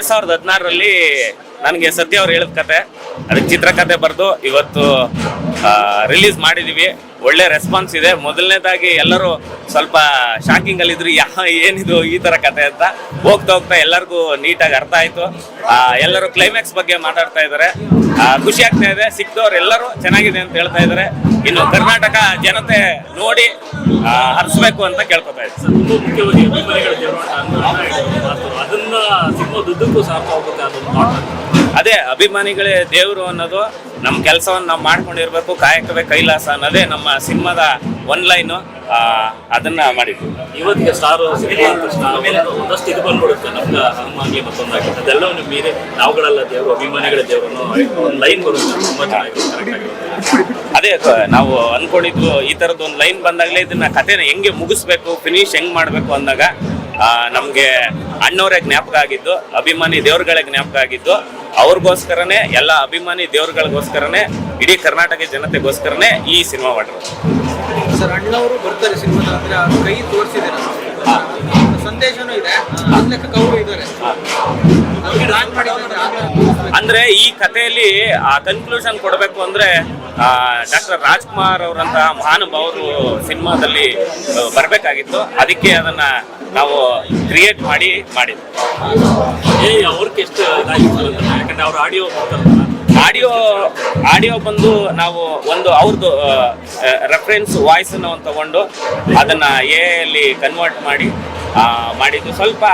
ಎರಡ್ ಸಾವಿರದ ಹದಿನಾರರಲ್ಲಿ ನನಗೆ ಸತ್ಯ ಅವ್ರು ಹೇಳಿದ ಕತೆ, ಅದಕ್ಕೆ ಚಿತ್ರಕಥೆ ಬರೆದು ಇವತ್ತು ರಿಲೀಸ್ ಮಾಡಿದೀವಿ. ಒಳ್ಳೆ ರೆಸ್ಪಾನ್ಸ್ ಇದೆ. ಮೊದಲನೇದಾಗಿ ಎಲ್ಲರೂ ಸ್ವಲ್ಪ ಶಾಕಿಂಗ್ ಅಲ್ಲಿ ಇದ್ರು, ಯಾ, ಏನಿದು ಈ ತರ ಕತೆ ಅಂತ. ಹೋಗ್ತಾ ಹೋಗ್ತಾ ಎಲ್ಲರಿಗೂ ನೀಟಾಗಿ ಅರ್ಥ ಆಯ್ತು. ಎಲ್ಲರೂ ಕ್ಲೈಮ್ಯಾಕ್ಸ್ ಬಗ್ಗೆ ಮಾತಾಡ್ತಾ ಇದ್ದಾರೆ. ಖುಷಿ ಆಗ್ತಾ ಇದೆ. ಸಿಕ್ದವ್ರು ಎಲ್ಲರೂ ಚೆನ್ನಾಗಿದೆ ಅಂತ ಹೇಳ್ತಾ ಇದ್ದಾರೆ. ಇನ್ನು ಕರ್ನಾಟಕ ಜನತೆ ನೋಡಿ ಹರಿಸ್ಬೇಕು ಅಂತ ಕೇಳ್ಕೊತಾ ಇದ್ದಾರೆ. ಅದನ್ನ ಸಿನಿಮಾ ದುಡ್ಡಕ್ಕೂ ಸಾಕು ಹೋಗುತ್ತೆ ಅದನ್ನು ಮಾಡ್ತಾರೆ ಅದೇ ಅಭಿಮಾನಿಗಳೇ ದೇವರು ಅನ್ನೋದು ನಮ್ಮ ಕೆಲಸವನ್ನು ನಾವು ಮಾಡ್ಕೊಂಡಿರ್ಬೇಕು ಕಾಯಕವೇ ಕೈಲಾಸ ಅನ್ನೋದೇ ನಮ್ಮ ಸಿನಿಮಾದ ಒನ್ ಲೈನು ಅದನ್ನ ಮಾಡಿದ್ವಿ ಇವತ್ತಿಗೆ ಸ್ಟಾರ್ ಸಿನಿಮಾ ಅಂತ ಆಮೇಲೆ ಒಂದಷ್ಟು ಇದು ಬಂದ್ಬಿಡುತ್ತೆ. ನಮ್ಗೆ ಹನುಮಾನ್ಗೆ ಮತ್ತೊಂದಾಗಿ ಅದೆಲ್ಲವನ್ನು ಮೀರಿ ನಾವುಗಳೆಲ್ಲ ದೇವರು ಅಭಿಮಾನಿಗಳ ದೇವರನ್ನು ಒಂದು ಲೈನ್ ಬರುತ್ತೆ. ತುಂಬಾ ಚೆನ್ನಾಗಿ ಅದೇ ನಾವು ಅನ್ಕೊಂಡಿದ್ವು ಈ ತರದ್ ಒಂದು ಲೈನ್ ಬಂದಾಗಲೇ ಇದನ್ನ ಕಥೆನ ಹೆಂಗೆ ಮುಗಿಸ್ಬೇಕು ಫಿನಿಶ್ ಹೆಂಗ್ ಮಾಡ್ಬೇಕು ಅಂದಾಗ ನಮ್ಗೆ ಅಣ್ಣವರೇ ಜ್ಞಾಪಕ ಆಗಿದ್ದು ಅಭಿಮಾನಿ ದೇವ್ರುಗಳೇ ಜ್ಞಾಪಕ ಆಗಿದ್ದು ಅವ್ರಿಗೋಸ್ಕರನೇ ಎಲ್ಲ ಅಭಿಮಾನಿ ದೇವ್ರುಗಳಿಗೋಸ್ಕರನೇ ಇಡೀ ಕರ್ನಾಟಕ ಜನತೆಗೋಸ್ಕರನೇ ಈ ಸಿನಿಮಾ ಮಾಡಿರೋದು. ಸರ್ ಅಣ್ಣವರು ಬರ್ತಾರೆ ಸಿನಿಮಾ ಅಂದ್ರೆ ಅವ್ರ ಕೈ ತೋರಿಸಿದ್ದಾರೆ ಸಂದೇಶನೂ ಇದೆ. ಇದ್ದಾರೆ. ಅಂದ್ರೆ ಈ ಕಥೆಯಲ್ಲಿ ಆ ಕನ್ಕ್ಲೂಷನ್ ಕೊಡಬೇಕು ಅಂದ್ರೆ ಡಾಕ್ಟರ್ ರಾಜ್ಕುಮಾರ್ ಅವರಂತಹ ಮಹಾನುಭಾವರು ಸಿನಿಮಾದಲ್ಲಿ ಬರಬೇಕಾಗಿತ್ತು. ಅದಕ್ಕೆ ಅದನ್ನ ನಾವು ಕ್ರಿಯೇಟ್ ಮಾಡಿ ಮಾಡಿದ್ವಿ. ಏ ಅವ್ರಿಗೆ ಎಷ್ಟು ಯಾಕಂದ್ರೆ ಅವ್ರ ಆಡಿಯೋ ಆಡಿಯೋ ಆಡಿಯೋ ಬಂದು ನಾವು ಒಂದು ಅವ್ರದ್ದು ರೆಫರೆನ್ಸ್ ವಾಯ್ಸ್ ಅನ್ನು ತಗೊಂಡು ಅದನ್ನ ಎ ಅಲ್ಲಿ ಕನ್ವರ್ಟ್ ಮಾಡಿ ಮಾಡಿದ್ದು. ಸ್ವಲ್ಪ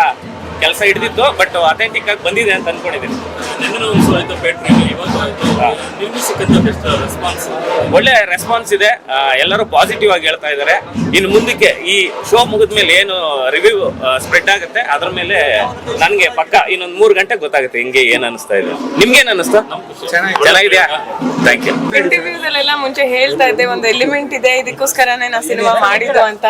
ಕೆಲಸ ಹಿಡಿದಿತ್ತು ಬಟ್ ಅಥೆಂಟಿಕ್ ಆಗಿ ಬಂದಿದೆ ಅಂತ ಅನ್ಕೊಂಡಿದ್ದೀನಿ. ನಿನ್ನೆ ಆಯ್ತು ಪೇಟ್ರಿ ಇವತ್ತು ಆಯ್ತು. ನಿಮ್ಗೆ ಸಿಕ್ಕಂತ ಬೆಸ್ಟ್ ರೆಸ್ಪಾನ್ಸ್ ಒಳ್ಳೆ ರೆಸ್ಪಾನ್ಸ್ ಇದೆ. ಎಲ್ಲರೂ ಪಾಸಿಟಿವ್ ಆಗಿ ಹೇಳ್ತಾ ಇದ್ದಾರೆ. ಇನ್ನು ಮುಂದಕ್ಕೆ ಈ ಶೋ ಮುಗಿದ ಮೇಲೆ ಏನು ರಿವ್ಯೂ ಸ್ಪ್ರೆಡ್ ಆಗುತ್ತೆ ಅದ್ರ ಮೇಲೆ ನನಗೆ ಪಕ್ಕ ಇನ್ನೊಂದು ಮೂರು ಗಂಟೆ ಗೊತ್ತಾಗುತ್ತೆ ಹಿಂಗೆ ಏನ್ ಅನಿಸ್ತಾ ಇದೆ. ನಿಮ್ಗೆ ಏನು ಅನಿಸ್ತಾ? ಚೆನ್ನಾಗಿದೆಯಾ? ಥ್ಯಾಂಕ್ ಯು ಇಂಟರ್ವ್ಯೂದಲ್ಲೆಲ್ಲ ಮುಂಚೆ ಹೇಳ್ತಾ ಇದ್ದೆ ಒಂದು ಎಲಿಮೆಂಟ್ ಇದೆ ಇದಕ್ಕೋಸ್ಕರನೇ ನಾ ಸಿನಿಮಾ ಮಾಡಿದ್ದು ಅಂತ.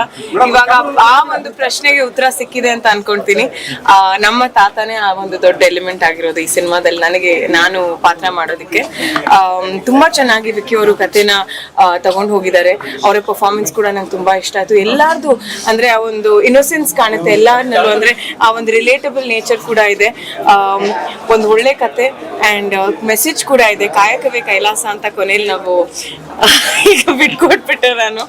ಇವಾಗ ಆ ಒಂದು ಪ್ರಶ್ನೆಗೆ ಉತ್ತರ ಸಿಕ್ಕಿದೆ ಅಂತ ಅನ್ಕೊಂತೀನಿ. ಆ, ನಮ್ಮ ತಾತನೇ ಆ ಒಂದು ದೊಡ್ಡ ಎಲಿಮೆಂಟ್ ಆಗಿರೋದು ಈ ಸಿನಿಮಾದಲ್ಲಿ. ನನಗೆ ನಾನು ಪಾತ್ರ ಮಾಡೋದಕ್ಕೆ. ತುಂಬಾ ಚೆನ್ನಾಗಿ ವಿಕ್ಕಿ ಅವರು ಕಥೆನ ತಗೊಂಡು ಹೋಗಿದ್ದಾರೆ. ಅವರ ಪರ್ಫಾರ್ಮೆನ್ಸ್ ಕೂಡ ನಂಗೆ ತುಂಬಾ ಇಷ್ಟ ಆಯ್ತು. ಎಲ್ಲಾರ್ದು ಅಂದ್ರೆ ಆ ಒಂದು ಇನ್ನೋಸೆನ್ಸ್ ಕಾಣುತ್ತೆ ಎಲ್ಲಾರ್ನಲ್ಲೂ. ಅಂದ್ರೆ ಆ ಒಂದು ರಿಲೇಟಬಲ್ ನೇಚರ್ ಕೂಡ ಇದೆ. ಒಂದು ಒಳ್ಳೆ ಕತೆ ಅಂಡ್ ಮೆಸೇಜ್ ಕೂಡ ಇದೆ. ಕಾಯಕವೇ ಕೈಲಾಸ ಅಂತ ಕೊನೆಯಲ್ಲಿ ನಾವು ಬಿಟ್ಕೊಟ್ಬಿಟ್ಟೆ ನಾನು.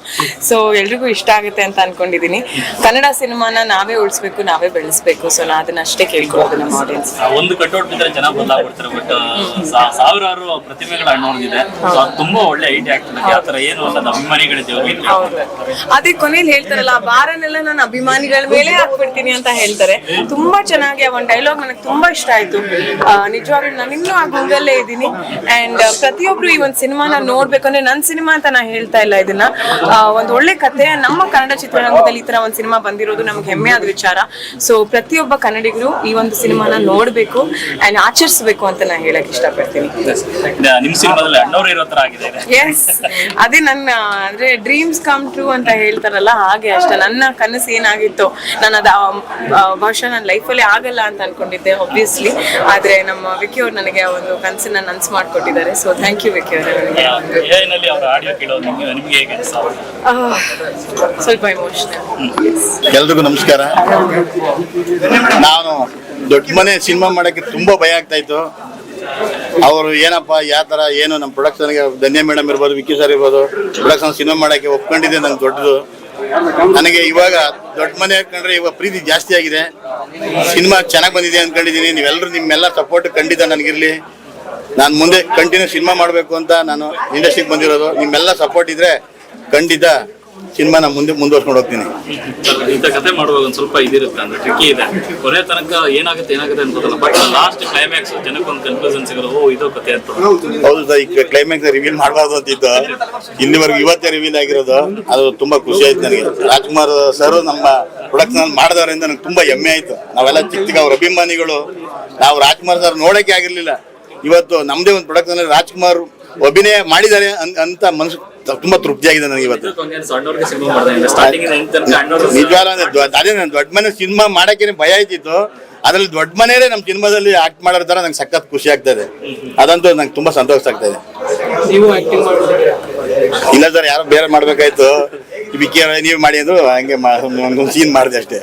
ಸೊ ಎಲ್ರಿಗೂ ಇಷ್ಟ ಆಗುತ್ತೆ ಅಂತ ಅನ್ಕೊಂಡಿದೀನಿ. ಕನ್ನಡ ಸಿನಿಮಾನ ನಾವೇ ಉಳಿಸ್ಬೇಕು, ನಾವೇ ಬೆಳೆಸ್ಬೇಕು. ಸೊ ನಾ ಅದನ್ನ ಅಷ್ಟೇ ಕೇಳ್ಕೊಳ್ಳೋದು ನಮ್ಮ ಆಡಿಯನ್ಸ್ ಒಂದು ಕಟ್ಔಟ್ ಬಿದ್ರೆ ಜನ ಬದಲಾಗ್ಬಿಡ್ತಾರೆ ಬಟ್ ಸಾವಿರಾರು ಪ್ರತಿಮೆಗಳ ಅದು ತುಂಬಾ ಒಳ್ಳೆ ಐಡಿಯಾ ಆಗ್ತದೆ. ತರ ಏನು ಅಂತ ಅಭಿಮಾನಿಗಳ ಅದೇ ಕೊನೆಯಲ್ಲಿ ಹೇಳ್ತಾರಲ್ಲ ಆ ಭಾರನೆಲ್ಲ ನಾನು ಅಭಿಮಾನಿಗಳ ಮೇಲೆ ಹಾಕ್ಬಿಡ್ತೀನಿ ಅಂತ ಹೇಳ್ತಾರೆ. ತುಂಬಾ ಚೆನ್ನಾಗಿ ಆ ಒಂದು ಡೈಲಾಗ್ ನನಗೆ ತುಂಬಾ ಇಷ್ಟ ಆಯ್ತು. ನಿಜವಾಗ್ಲೂ ನಾನು ಇನ್ನೂ ಆ ಗುಂಗಲ್ಲೇ ಇದ್ದೀನಿ. ಅಂಡ್ ಪ್ರತಿಯೊಬ್ರು ಈ ಒಂದು ಸಿನಿಮಾನ ನೋಡ್ಬೇಕು ಅಂದ್ರೆ ನನ್ನ ಸಿನಿಮಾ ಅಂತ ನಾ ಹೇಳ್ತಾ ಇಲ್ಲ ಇದನ್ನ. ಒಂದು ಒಳ್ಳೆ ಕಥೆ ನಮ್ಮ ಕನ್ನಡ ಚಿತ್ರರಂಗದಲ್ಲಿ ಈ ತರ ಒಂದು ಸಿನಿಮಾ ಬಂದಿರೋದು ನಮ್ಗೆ ಹೆಮ್ಮೆ ಆದ ವಿಚಾರ. ಸೊ ಪ್ರತಿಯೊಬ್ಬ ಕನ್ನಡಿಗರು ಈ ಒಂದು ಸಿನಿಮಾನ ನೋಡ್ಬೇಕು ಅಂಡ್ ಆಚರಿಸಬೇಕು ಅಂತ ನಾನು ಹೇಳಕ್ ಇಷ್ಟಪಡ್ತೀನಿ. ನಿಮ್ ಸಿನಿಮಾದಲ್ಲಿ ಅಣ್ಣವ್ರು ಇರೋ ತರ ಆಗಿದೆ. ಇದು. ಎಸ್ ಅದೇ ನನ್ನ ಅಂದ್ರೆ ಡ್ರೀಮ್ಸ್ ಕಮ್ ಟ್ರೂ ಅಂತ ಹೇಳ್ತಾರಲ್ಲ ಹಾಗೆ ಅಷ್ಟೇ. ನನ್ನ ಕನಸು ಏನಾಗಿತ್ತು? ನಾನು ಅದು ಬಹುಶಃ ನನ್ನ ಲೈಫಲ್ಲಿ ಆಗಲ್ಲ ಅಂತ ಅನ್ಕೊಂಡಿದ್ದೆ ಒಬ್ವಿಯಸ್ಲಿ ಆದ್ರೆ ನಮ್ಮ ವಿಕಿ ಅವ್ರು ನನಗೆ ಆ ಒಂದು ಕನಸನ್ನ ನನ್ಸ್ ಮಾಡ್ಕೊಟ್ಟಿದ್ದಾರೆ. ಸೊ ಥ್ಯಾಂಕ್ ಯು ವಿಕಿ ಅವರೇ ಸ್ವಲ್ಪ ಎಮೋಷನಲ್ ಎಲ್ರಿಗೂ ನಮಸ್ಕಾರ. ನಾನು ದೊಡ್ಡ ಮನೆ ಸಿನಿಮಾ ಮಾಡೋಕ್ಕೆ ತುಂಬ ಭಯ ಆಗ್ತಾ ಇತ್ತು. ಅವರು ಏನಪ್ಪ, ಯಾವ ಥರ ಏನು, ನಮ್ಮ ಪ್ರೊಡಕ್ಷನ್ಗೆ ಧನ್ಯ ಮೇಡಮ್ ಇರ್ಬೋದು, ವಿಕ್ಕಿ ಸರ್ ಇರ್ಬೋದು ಪ್ರೊಡಕ್ಷನ್ ಸಿನಿಮಾ ಮಾಡೋಕ್ಕೆ ಒಪ್ಕೊಂಡಿದ್ದೆ, ನಂಗೆ ದೊಡ್ಡದು. ನನಗೆ ಇವಾಗ ದೊಡ್ಡ ಮನೆ ಕಂಡ್ರೆ ಇವಾಗ ಪ್ರೀತಿ ಜಾಸ್ತಿ ಆಗಿದೆ. ಸಿನಿಮಾ ಚೆನ್ನಾಗಿ ಬಂದಿದೆ ಅಂದ್ಕೊಂಡಿದ್ದೀನಿ ನೀವೆಲ್ಲರೂ ನಿಮ್ಮೆಲ್ಲ ಸಪೋರ್ಟ್ ಖಂಡಿತ ನನಗಿರಲಿ. ನಾನು ಮುಂದೆ ಕಂಟಿನ್ಯೂ ಸಿನಿಮಾ ಮಾಡಬೇಕು ಅಂತ ನಾನು ಇಂಡಸ್ಟ್ರಿಗೆ ಬಂದಿರೋದು. ನಿಮ್ಮೆಲ್ಲ ಸಪೋರ್ಟ್ ಇದ್ರೆ ಖಂಡಿತ ಸಿನಿಮಾನ ಮುಂದೆ ಮುಂದುವರ್ಸ್ಕೊಂಡು ಹೋಗ್ತೀನಿ. ಇಂಥ ಕತೆ ಮಾಡುವಾಗ ಒಂದು ಸ್ವಲ್ಪ ಇದಿರುತ್ತೆ ಅಂದ್ರೆ ಟ್ರಿಕ್ಕಿ ಇದೆ. ಕೊನೆ ತನಕ ಏನಾಗುತ್ತೆ ಏನಾಗುತ್ತೆ ಅನ್ಕೋದಲ್ಲ ಬಟ್ ಲಾಸ್ಟ್ ಕ್ಲೈಮ್ಯಾಕ್ಸ್ ಜನಕ್ಕೆ ಒಂದು ಕನ್ಫ್ಯೂಷನ್ ಸಿಗೋದು ಓ ಇದು ಕತೆ ಅಂತ. ಹೌದು ಸರ್ ಈಗ ಕ್ಲೈಮ್ಯಾಕ್ಸ್ ರಿವೀಲ್ ಮಾಡಬಾರ್ದು ಅಂತಿದ್ದು ಇಲ್ಲಿವರೆಗೂ ಇವತ್ತೇ ರಿವೀಲ್ ಆಗಿರೋದು. ಅದು ತುಂಬಾ ಖುಷಿ ಆಯ್ತು ನನಗೆ. ರಾಜ್ಕುಮಾರ್ ಸರ್ ನಮ್ಮ ಪ್ರೊಡಕ್ಷನ್ ಮಾಡಿದವರಿಂದ ನನಗೆ ತುಂಬಾ ಹೆಮ್ಮೆ ಆಯ್ತು. ನಾವೆಲ್ಲ ಚಿಕ್ಕ ಚಿಕ್ಕ ಅವ್ರ ಅಭಿಮಾನಿಗಳು. ನಾವು ರಾಜ್ಕುಮಾರ್ ಸರ್ ನೋಡಕ್ಕೆ ಆಗಿರ್ಲಿಲ್ಲ. ಇವತ್ತು ನಮ್ದೇ ಒಂದು ಪ್ರೊಡಕ್ಷನ್ ರಾಜ್ಕುಮಾರ್ ಅಭಿನಯ ಮಾಡಿದ್ದಾರೆ ಅಂತ ಮನಸ್ಸು ತುಂಬಾ ತೃಪ್ತಿಯಾಗಿದೆ ನನಗೆ ಇವತ್ತು. ಸಣ್ಣವ್ರಿಗೆ ಸಿನಿಮಾ ಮಾಡಿದೆ. ಸ್ಟಾರ್ಟಿಂಗ್ ಎಂತ ತನಕ ಅಣ್ಣವ್ರು ನಿಜವಾಗ್ಲೂ ಅಂದ್ರೆ ಅದೇ ನಾನು ದೊಡ್ಡ ಮನೆ ಸಿನಿಮಾ ಮಾಡಕ್ಕೆ ಭಯ ಆಯ್ತಿತ್ತು ಅದ್ರಲ್ಲಿ ದೊಡ್ಡ ಮನೇಲೆ ನಮ್ಮ ಸಿನಿಮಾದಲ್ಲಿ ಆಕ್ಟ್ ಮಾಡೋ ತರ ನಂಗೆ ಸಖತ್ ಖುಷಿ ಆಗ್ತಾ ಇದೆ ಅದಂತೂ ನಂಗೆ ತುಂಬಾ ಸಂತೋಷ ಆಗ್ತಾ ಇದೆ ನೀವು ಆಕ್ಟಿಂಗ್ ಮಾಡಿದ್ರೆ ಇಲ್ಲ ಸರ್ ಯಾರೋ ಬೇರೆ ಮಾಡ್ಬೇಕಾಯ್ತು. ಬಿಕ್ಕಿ ಅವರೇ ನೀವು ಮಾಡಿ ಅಂದ್ರು ಹಂಗೆ ಒಂದು ಸೀನ್ ಮಾಡಿದೆ ಅಷ್ಟೇ.